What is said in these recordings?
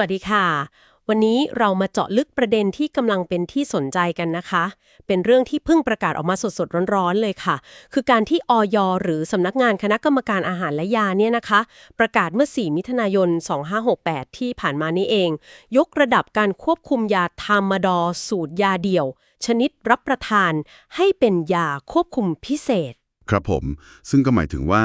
วัสดีค่ะ วันนี้เรามาเจาะลึกประเด็นที่กำลังเป็นที่สนใจกันนะคะ เป็นเรื่องที่เพิ่งประกาศออกมาสดๆร้อนๆเลยค่ะ คือการที่อย หรือสำนักงานคณะกรรมการอาหารและยาเนี่ยนะคะ ประกาศเมื่อ 4 มิถุนายน 2568 ที่ผ่านมานี้เอง ยกระดับการควบคุมยาทามาดอ สูตรยาเดี่ยว ชนิดรับประทาน ให้เป็นยาควบคุมพิเศษ ครับผม ซึ่งก็หมายถึงว่า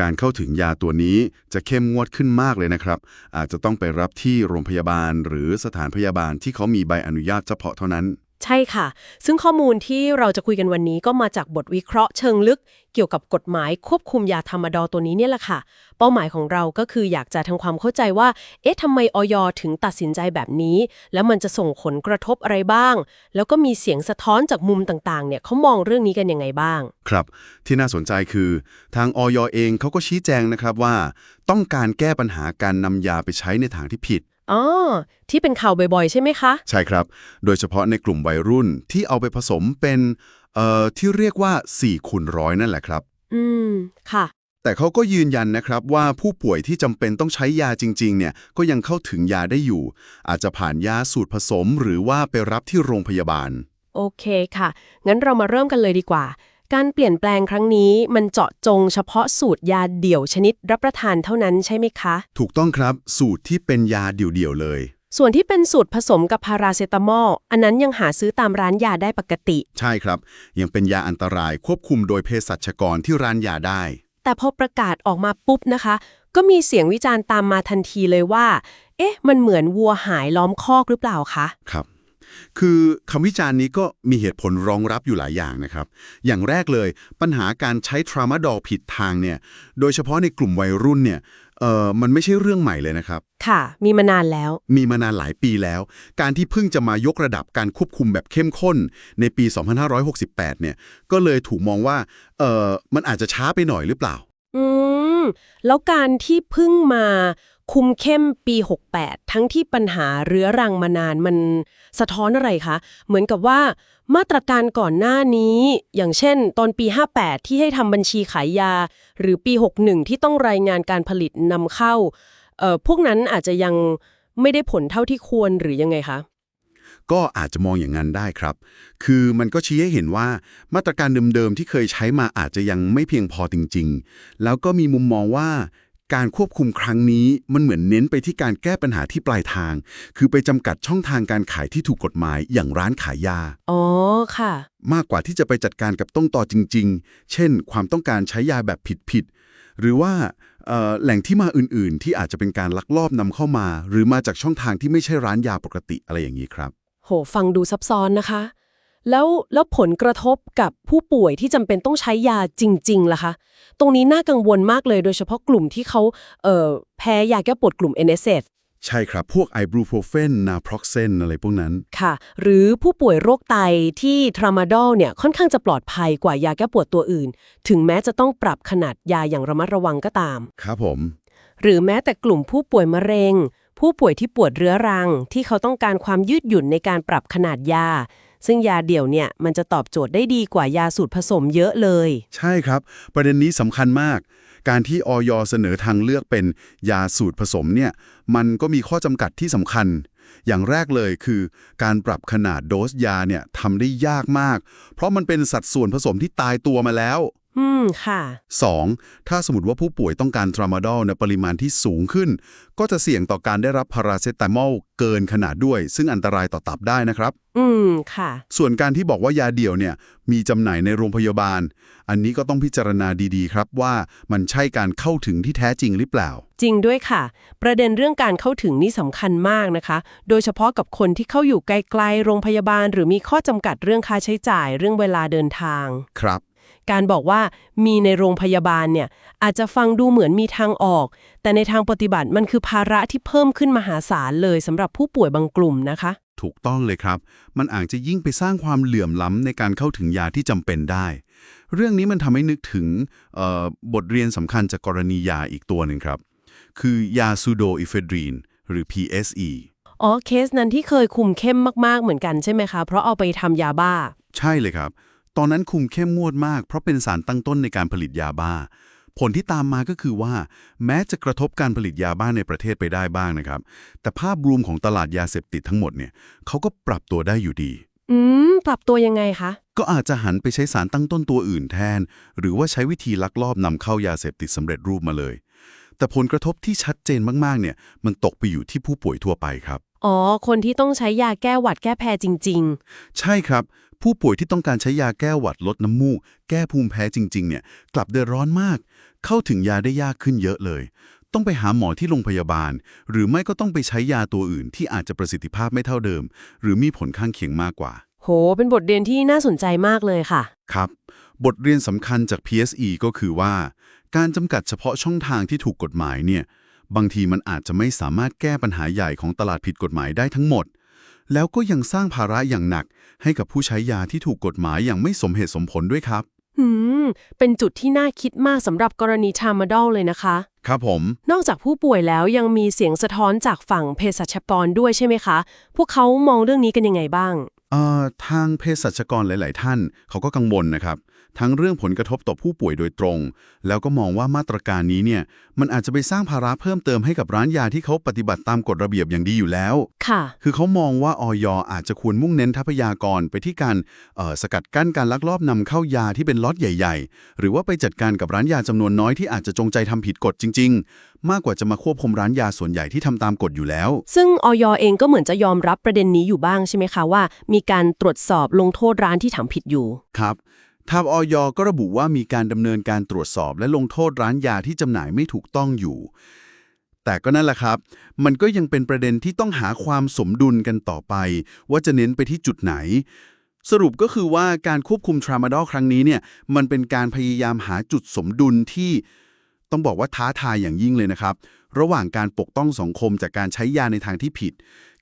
การเข้าถึงยาตัวนี้จะเข้มงวดขึ้นมากเลยนะครับ อาจจะต้องไปรับที่โรงพยาบาลหรือสถานพยาบาลที่เขามีใบอนุญาตเฉพาะเท่านั้น ใช่ค่ะ ซึ่งข้อมูลที่เราจะคุยกันวันนี้ก็มาจากบทวิเคราะห์เชิงลึก เกี่ยวกับกฎหมายควบคุมยาธรรมดอตัวนี้เนี่ยแหละค่ะ เป้าหมายของเราก็คืออยากจะทำความเข้าใจว่า เอ๊ะทำไมออยถึงตัดสินใจแบบนี้ แล้วมันจะส่งผลกระทบอะไรบ้าง แล้วก็มีเสียงสะท้อนจากมุมต่างๆ เนี่ยเขามองเรื่องนี้กันยังไงบ้าง ครับ ที่น่าสนใจคือ ทางอยเองเขาก็ชี้แจงนะครับว่า ต้องการแก้ปัญหาการนำยาไปใช้ในทางที่ผิด อ๋อที่เป็นข่าวบ่อยๆ ใช่ไหมคะ ใช่ครับ โดยเฉพาะในกลุ่มวัยรุ่นที่เอาไปผสมเป็นเอ่อที่เรียกว่า4คูณร้อยนั่นแหละครับ อืม ค่ะ แต่เขาก็ยืนยันนะครับว่าผู้ป่วยที่จำเป็นต้องใช้ยาจริง ๆ เนี่ยก็ยังเข้าถึงยาได้อยู่ อาจจะผ่านยาสูตรผสมหรือว่าไปรับที่โรงพยาบาล โอเคค่ะ งั้นเรามาเริ่มกันเลยดีกว่า การเปลี่ยนแปลงครั้งนี้มันเจาะจงเฉพาะสูตรยาเดี่ยวชนิดรับประทานเท่านั้นใช่ไหมคะ ถูกต้องครับสูตรที่เป็นยาเดี่ยวๆเลย ส่วนที่เป็นสูตรผสมกับพาราเซตามอลอันนั้นยังหาซื้อตามร้านยาได้ปกติ ใช่ครับ ยังเป็นยาอันตรายควบคุมโดยเภสัชกรที่ร้านยาได้ แต่พอประกาศออกมาปุ๊บนะคะ ก็มีเสียงวิจารณ์ตามมาทันทีเลยว่า เอ๊ะ มันเหมือนวัวหายล้อมคอกหรือเปล่าคะครับ คือคำวิจารณ์นี้ก็มีเหตุผลรองรับอยู่หลายอย่างนะครับ อย่างแรกเลยปัญหาการใช้ทรามาดอลผิดทางเนี่ย โดยเฉพาะในกลุ่มวัยรุ่นเนี่ยเอ่อมันไม่ใช่เรื่องใหม่เลยนะครับ ค่ะ มีมานานแล้ว มีมานานหลายปีแล้ว การที่เพิ่งจะมายกระดับการควบคุมแบบเข้มข้นในปี 2568 เนี่ย ก็เลยถูกมองว่าเอ่อมันอาจจะช้าไปหน่อยหรือเปล่า อืม แล้วการที่เพิ่งมาคุมเข้มปี 68 ทั้งที่ปัญหาเรื้อรังมานานมันสะท้อนอะไรคะ เหมือนกับว่ามาตรการก่อนหน้านี้ อย่างเช่น ตอนปี 58 ที่ให้ทำบัญชีขายยา หรือปี 61 ที่ต้องรายงานการผลิตนำเข้าเอ่อพวกนั้นอาจจะยังไม่ได้ผลเท่าที่ควรหรือยังไงคะ ก็อาจจะมองอย่างนั้นได้ครับ คือมันก็ชี้ให้เห็นว่ามาตรการเดิมๆที่เคยใช้มาอาจจะยังไม่เพียงพอจริง ๆ แล้วก็มีมุมมองว่าการควบคุมครั้งนี้มันเหมือนเน้นไปที่การแก้ปัญหาที่ปลายทาง คือไปจำกัดช่องทางการขายที่ถูกกฎหมายอย่างร้านขายยา อ๋อ ค่ะ มากกว่าที่จะไปจัดการกับต้นต่อจริง ๆ เช่น ความต้องการใช้ยาแบบผิดๆ หรือว่าเอ่อแหล่งที่มาอื่นๆ ที่อาจจะเป็นการลักลอบนำเข้ามา หรือมาจากช่องทางที่ไม่ใช่ร้านยาปกติอะไรอย่างนี้ครับโหฟังดูซับซ้อนนะคะ แล้วแล้วผลกระทบกับผู้ป่วยที่จำเป็นต้องใช้ยาจริงๆล่ะคะ ตรงนี้น่ากังวลมากเลยโดยเฉพาะกลุ่มที่เขาเอ่อแพ้ยาแก้ปวดกลุ่ม NSAID ใช่ครับ พวกไอบูโพรเฟนนาโพรอกเซนอะไรพวกนั้น ค่ะ หรือผู้ป่วยโรคไตที่ทรามาดอลเนี่ยค่อนข้างจะปลอดภัยกว่ายาแก้ปวดตัวอื่น ถึงแม้จะต้องปรับขนาดยาอย่างระมัดระวังก็ตาม ครับผม หรือแม้แต่กลุ่มผู้ป่วยมะเร็งผู้ป่วยที่ปวดเรื้อรังที่เขาต้องการความยืดหยุ่นในการปรับขนาดยา ซึ่งยาเดี่ยวเนี่ยมันจะตอบโจทย์ได้ดีกว่ายาสูตรผสมเยอะเลย ใช่ครับ ประเด็นนี้สำคัญมาก การที่ออยเสนอทางเลือกเป็นยาสูตรผสมเนี่ยมันก็มีข้อจำกัดที่สำคัญ อย่างแรกเลยคือ การปรับขนาดโดสยาเนี่ยทำได้ยากมาก เพราะมันเป็นสัดส่วนผสมที่ตายตัวมาแล้ว อืม ค่ะ 2. ถ้าสมมติว่าผู้ป่วยต้องการทรามาดอลในปริมาณที่สูงขึ้น ก็จะเสี่ยงต่อการได้รับพาราเซตามอลเกินขนาดด้วย ซึ่งอันตรายต่อตับได้นะครับ อืม ค่ะ ส่วนการที่บอกว่ายาเดี่ยวเนี่ย มีจำหน่ายในโรงพยาบาล อันนี้ก็ต้องพิจารณาดีๆ ครับว่ามันใช่การเข้าถึงที่แท้จริงหรือเปล่า จริงด้วยค่ะ ประเด็นเรื่องการเข้าถึงนี่สำคัญมากนะคะ โดยเฉพาะกับคนที่เข้าอยู่ไกลๆโรงพยาบาล หรือมีข้อจำกัดเรื่องค่าใช้จ่ายเรื่องเวลาเดินทาง ครับ การบอกว่ามีในโรงพยาบาลเนี่ยอาจจะฟังดูเหมือนมีทางออก แต่ในทางปฏิบัติมันคือภาระที่เพิ่มขึ้นมหาศาลเลยสำหรับผู้ป่วยบางกลุ่มนะคะ ถูกต้องเลยครับ มันอาจจะยิ่งไปสร้างความเหลื่อมล้ำในการเข้าถึงยาที่จำเป็นได้ เรื่องนี้มันทำให้นึกถึงเอ่อบทเรียนสำคัญจากกรณียาอีกตัวหนึ่งครับ คือยาซูโดอิเฟดรีนหรือ PSE อ๋อเคสนั้นที่เคยคุมเข้มมากๆเหมือนกันใช่ไหมคะ เพราะเอาไปทำยาบ้า ใช่เลยครับ ตอนนั้นคุมเข้มงวดมาก เพราะเป็นสารตั้งต้นในการผลิตยาบ้าผผลที่ตามมาก็คือว่า แม้จะกระทบการผลิตยาบ้าในประเทศไปได้บ้างนะครับ แต่ภาพรวมของตลาดยาเสพติดทั้งหมดเนี่ยเขาก็ปรับตัวได้อยู่ดี อืม ปรับตัวยังไงคะ ก็อาจจะหันไปใช้สารตั้งต้นตัวอื่นแทน หรือว่าใช้วิธีลักลอบนำเข้ายาเสพติดสำเร็จรูปมาเลย แต่ผลกระทบที่ชัดเจนมากๆเนี่ย มันตกไปอยู่ที่ผู้ป่วยทั่วไปครับ อ๋อ คนที่ต้องใช้ยาแก้หวัดแก้แพ้จริงใช่ครับ ผู้ป่วยที่ต้องการใช้ยาแก้หวัดลดน้ำมูก แก้ภูมิแพ้จริง ๆ เนี่ย กลับเดือดร้อนมาก เข้าถึงยาได้ยากขึ้นเยอะเลย ต้องไปหาหมอที่โรงพยาบาล หรือไม่ก็ต้องไปใช้ยาตัวอื่น ที่อาจจะประสิทธิภาพไม่เท่าเดิม หรือมีผลข้างเคียงมากกว่าๆโห เป็นบทเรียนที่น่าสนใจมากเลยค่ะ ครับ บทเรียนสำคัญจาก PSE ก็คือว่า การจำกัดเฉพาะช่องทางที่ถูกกฎหมายเนี่ยบางทีมันอาจจะไม่สามารถแก้ปัญหาใหญ่ของตลาดผิดกฎหมายได้ทั้งหมด แล้วก็ยังสร้างภาระอย่างหนัก ให้กับผู้ใช้ยาที่ถูกกฎหมายอย่างไม่สมเหตุสมผลด้วยครับหืม เป็นจุดที่น่าคิดมากสำหรับกรณีทามาดอลเลยนะคะ ครับผม นอกจากผู้ป่วยแล้วยังมีเสียงสะท้อนจากฝั่งเภสัชกรด้วยใช่ไหมคะ พวกเขามองเรื่องนี้กันยังไงบ้างเอ่อ ทางเภสัชกรหลาย ๆ ท่าน เขาก็กังวลนะครับ ทั้งเรื่องผลกระทบต่อผู้ป่วยโดยตรง แล้วก็มองว่ามาตรการนี้เนี่ย มันอาจจะไปสร้างภาระเพิ่มเติมให้กับร้านยาที่เขาปฏิบัติตามกฎระเบียบอย่างดีอยู่แล้ว ค่ะ คือเขามองว่าออยอาจจะควรมุ่งเน้นทรัพยากรไปที่การเอ่อสกัดกั้นการลักลอบนำเข้ายาที่เป็นล็อตใหญ่ ๆ หรือว่าไปจัดการกับร้านยาจำนวนน้อยที่อาจจะจงใจทำผิดกฎจริง ๆมากกว่าจะมาควบคุมร้านยาส่วนใหญ่ที่ทำตามกฎอยู่แล้ว ซึ่งออยเองก็เหมือนจะยอมรับประเด็นนี้อยู่บ้างใช่ไหมคะว่า มีการตรวจสอบลงโทษร้านที่ทำผิดอยู่ ครับทางออยก็ระบุว่ามีการดำเนินการตรวจสอบและลงโทษร้านยาที่จำหน่ายไม่ถูกต้องอยู่ แต่ก็นั่นแหละครับ มันก็ยังเป็นประเด็นที่ต้องหาความสมดุลกันต่อไป ว่าจะเน้นไปที่จุดไหนสรุปก็คือว่าการควบคุมทรามาดอลครั้งนี้เนี่ย มันเป็นการพยายามหาจุดสมดุลที่ ต้องบอกว่าท้าทายอย่างยิ่งเลยนะครับ ระหว่างการปกป้องสังคมจากการใช้ยาในทางที่ผิด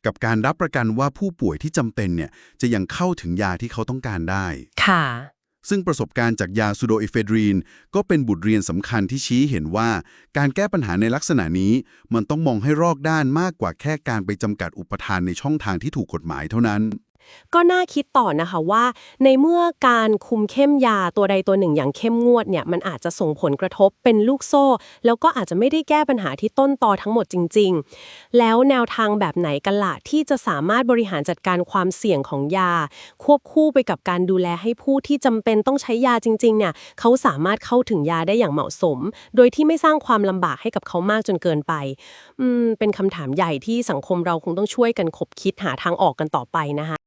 กับการรับประกันว่าผู้ป่วยที่จำเป็นเนี่ยจะยังเข้าถึงยาที่เขาต้องการได้ ค่ะ ซึ่งประสบการณ์จากยาซูโดเอเฟดรีน ก็เป็นบทเรียนสำคัญที่ชี้เห็นว่า การแก้ปัญหาในลักษณะนี้ มันต้องมองให้รอกด้านมากกว่าแค่การไปจำกัดอุปทานในช่องทางที่ถูกกฎหมายเท่านั้น ก็น่าคิดต่อนะคะว่า ในเมื่อการคุมเข้มยาตัวใดตัวหนึ่งอย่างเข้มงวดเนี่ยมันอาจจะส่งผลกระทบเป็นลูกโซ่ แล้วก็อาจจะไม่ได้แก้ปัญหาที่ต้นตอทั้งหมดจริง ๆ แล้วแนวทางแบบไหนกันล่ะที่จะสามารถบริหารจัดการความเสี่ยงของยา ควบคู่ไปกับการดูแลให้ผู้ที่จำเป็นต้องใช้ยาจริงๆเนี่ยเขาสามารถเข้าถึงยาได้อย่างเหมาะสม โดยที่ไม่สร้างความลำบากให้กับเขามากจนเกินไปอืมเป็นคำถามใหญ่ที่สังคมเราคงต้องช่วยกันคบคิดหาทางออกกันต่อไปนะคะ